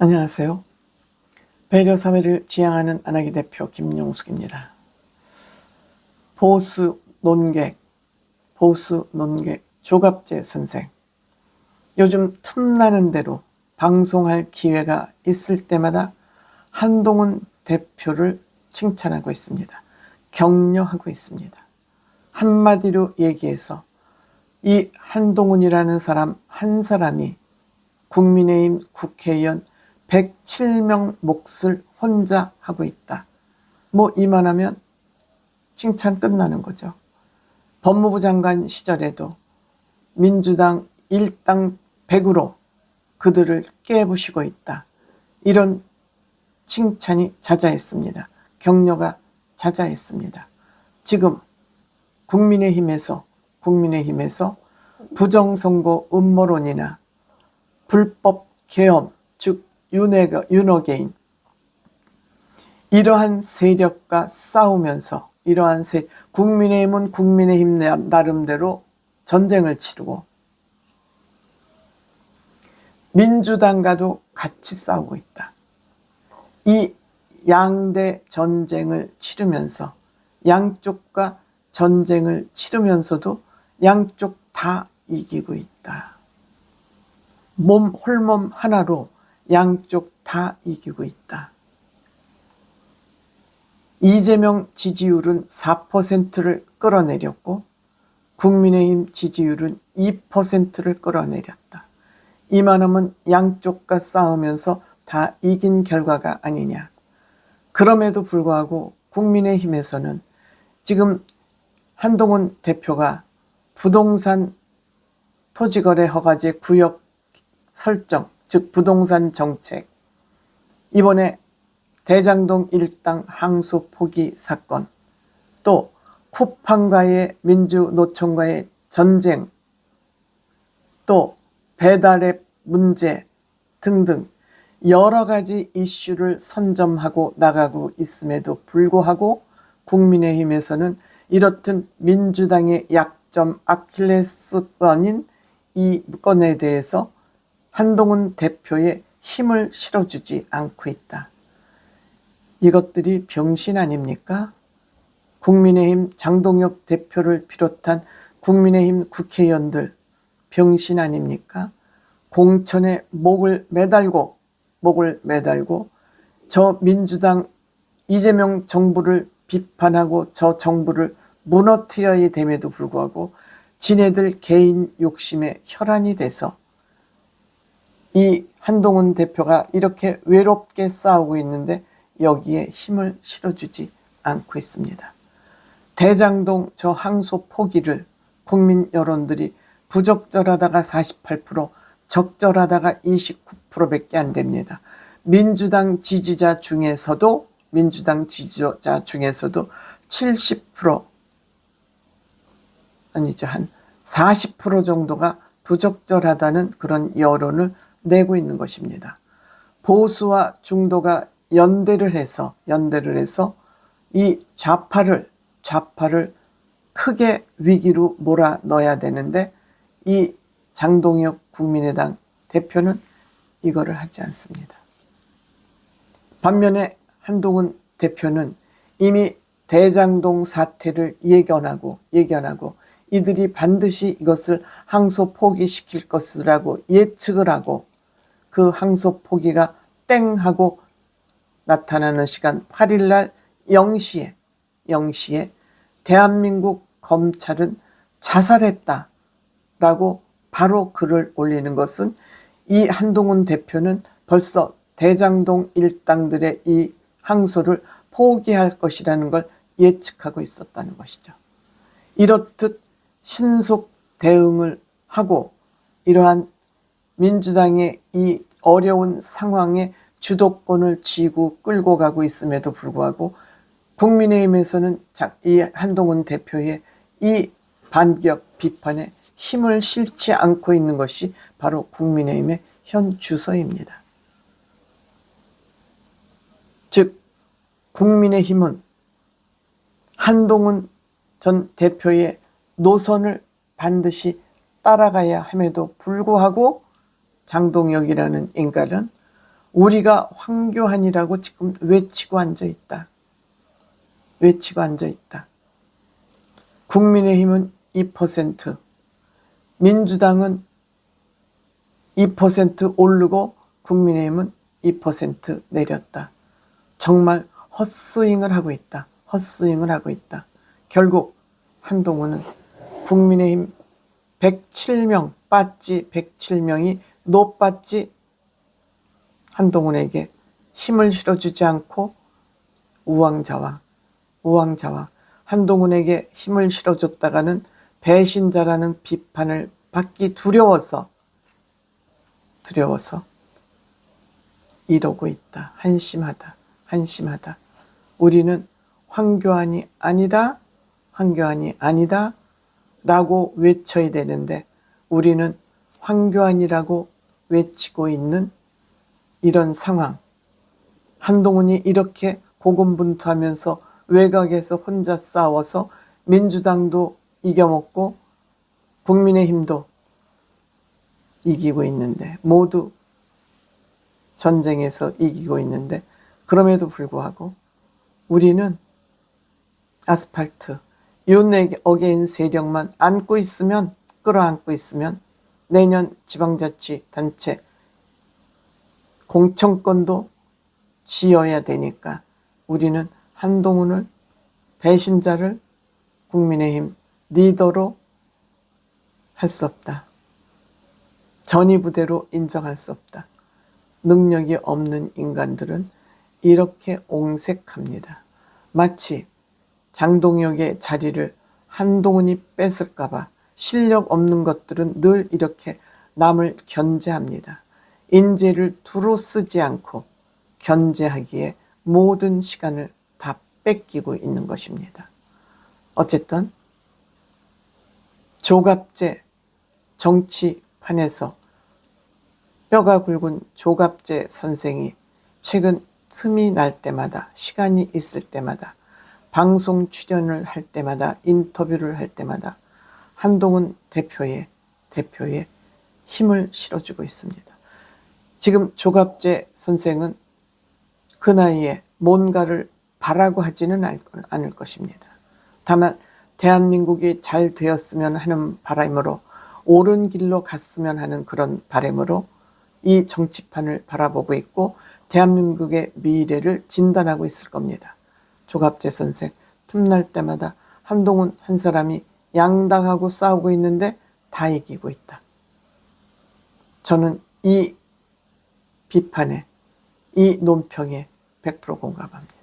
안녕하세요. 배려 사회를 지향하는 안하기 대표 김용숙입니다. 보수 논객, 보수 논객 조갑재 선생. 요즘 틈나는 대로 방송할 기회가 있을 때마다 한동훈 대표를 칭찬하고 있습니다. 격려하고 있습니다. 한마디로 얘기해서 이 한동훈이라는 사람 한 사람이 국민의힘 국회의원 107명 몫을 혼자 하고 있다. 뭐 이만하면 칭찬 끝나는 거죠. 법무부 장관 시절에도 민주당 일당 100으로 그들을 깨부시고 있다. 이런 칭찬이 자자했습니다. 격려가 자자했습니다. 지금 국민의힘에서 국민의힘에서 부정선거 음모론이나 불법 계엄, 즉 윤회가, 윤어게인 이러한 세력과 싸우면서 이러한 세 국민의힘은 국민의힘 나름대로 전쟁을 치르고 민주당과도 같이 싸우고 있다. 이 양대 전쟁을 치르면서 양쪽과 전쟁을 치르면서도 양쪽 다 이기고 있다. 몸, 홀몸 하나로 양쪽 다 이기고 있다. 이재명 지지율은 4%를 끌어내렸고 국민의힘 지지율은 2%를 끌어내렸다. 이만하면 양쪽과 싸우면서 다 이긴 결과가 아니냐. 그럼에도 불구하고 국민의힘에서는 지금 한동훈 대표가 부동산 토지거래 허가제 구역 설정, 즉 부동산 정책, 이번에 대장동 일당 항소 포기 사건, 또 쿠팡과의 민주노총과의 전쟁, 또 배달앱 문제 등등 여러 가지 이슈를 선점하고 나가고 있음에도 불구하고 국민의힘에서는 이렇듯 민주당의 약점 아킬레스건인 이 건에 대해서 한동훈 대표의 힘을 실어주지 않고 있다. 이것들이 병신 아닙니까? 국민의힘 장동혁 대표를 비롯한 국민의힘 국회의원들 병신 아닙니까? 공천에 목을 매달고 목을 매달고 저 민주당 이재명 정부를 비판하고 저 정부를 무너뜨려야 됨에도 불구하고 지네들 개인 욕심에 혈안이 돼서 이 한동훈 대표가 이렇게 외롭게 싸우고 있는데 여기에 힘을 실어주지 않고 있습니다. 대장동 저 항소 포기를 국민 여론들이 부적절하다가 48%, 적절하다가 29%밖에 안 됩니다. 민주당 지지자 중에서도 민주당 지지자 중에서도 70% 아니죠 한 40% 정도가 부적절하다는 그런 여론을 내고 있는 것입니다. 보수와 중도가 연대를 해서 연대를 해서 이 좌파를 좌파를 크게 위기로 몰아 넣어야 되는데 이 장동혁 국민의당 대표는 이거를 하지 않습니다. 반면에 한동훈 대표는 이미 대장동 사태를 예견하고 예견하고 이들이 반드시 이것을 항소 포기시킬 것이라고 예측을 하고 그 항소 포기가 땡 하고 나타나는 시간 8일 날 0시에 0시에 대한민국 검찰은 자살했다 라고 바로 글을 올리는 것은 이 한동훈 대표는 벌써 대장동 일당들의 이 항소를 포기할 것이라는 걸 예측하고 있었다는 것이죠. 이렇듯 신속 대응을 하고 이러한 민주당의 이 어려운 상황에 주도권을 쥐고 끌고 가고 있음에도 불구하고 국민의힘에서는 이 한동훈 대표의 이 반격 비판에 힘을 실지 않고 있는 것이 바로 국민의힘의 현 주소입니다. 즉 국민의힘은 한동훈 전 대표의 노선을 반드시 따라가야 함에도 불구하고 장동혁이라는 인간은 우리가 황교안이라고 지금 외치고 앉아 있다. 외치고 앉아 있다. 국민의힘은 2%, 민주당은 2% 오르고 국민의힘은 2% 내렸다. 정말 헛스윙을 하고 있다. 헛스윙을 하고 있다. 결국 한동훈은 국민의힘 107명 빠지 107명이 노빠지 한동훈에게 힘을 실어주지 않고 우왕좌왕 우왕좌왕 한동훈에게 힘을 실어줬다가는 배신자라는 비판을 받기 두려워서 두려워서 이러고 있다. 한심하다. 한심하다. 우리는 황교안이 아니다. 황교안이 아니다. 라고 외쳐야 되는데 우리는 황교안이라고 외치고 있는 이런 상황. 한동훈이 이렇게 고군분투하면서 외곽에서 혼자 싸워서 민주당도 이겨먹고 국민의힘도 이기고 있는데 모두 전쟁에서 이기고 있는데 그럼에도 불구하고 우리는 아스팔트 윤 어게인 세력만 안고 있으면 끌어안고 있으면 내년 지방자치단체 공천권도 쥐어야 되니까 우리는 한동훈을 배신자를 국민의힘 리더로 할 수 없다. 전위부대로 인정할 수 없다. 능력이 없는 인간들은 이렇게 옹색합니다. 마치 장동혁의 자리를 한동훈이 뺏을까봐 실력 없는 것들은 늘 이렇게 남을 견제합니다. 인재를 두루 쓰지 않고 견제하기에 모든 시간을 다 뺏기고 있는 것입니다. 어쨌든 조갑제 정치판에서 뼈가 굵은 조갑제 선생이 최근 틈이 날 때마다 시간이 있을 때마다 방송 출연을 할 때마다 인터뷰를 할 때마다 한동훈 대표의 대표의 힘을 실어주고 있습니다. 지금 조갑재 선생은 그 나이에 뭔가를 바라고 하지는 않을 것입니다. 다만 대한민국이 잘 되었으면 하는 바람으로 옳은 길로 갔으면 하는 그런 바람으로 이 정치판을 바라보고 있고 대한민국의 미래를 진단하고 있을 겁니다. 조갑재 선생 틈날 때마다 한동훈 한 사람이 양당하고 싸우고 있는데 다 이기고 있다. 저는 이 비판에 이 논평에 100% 공감합니다.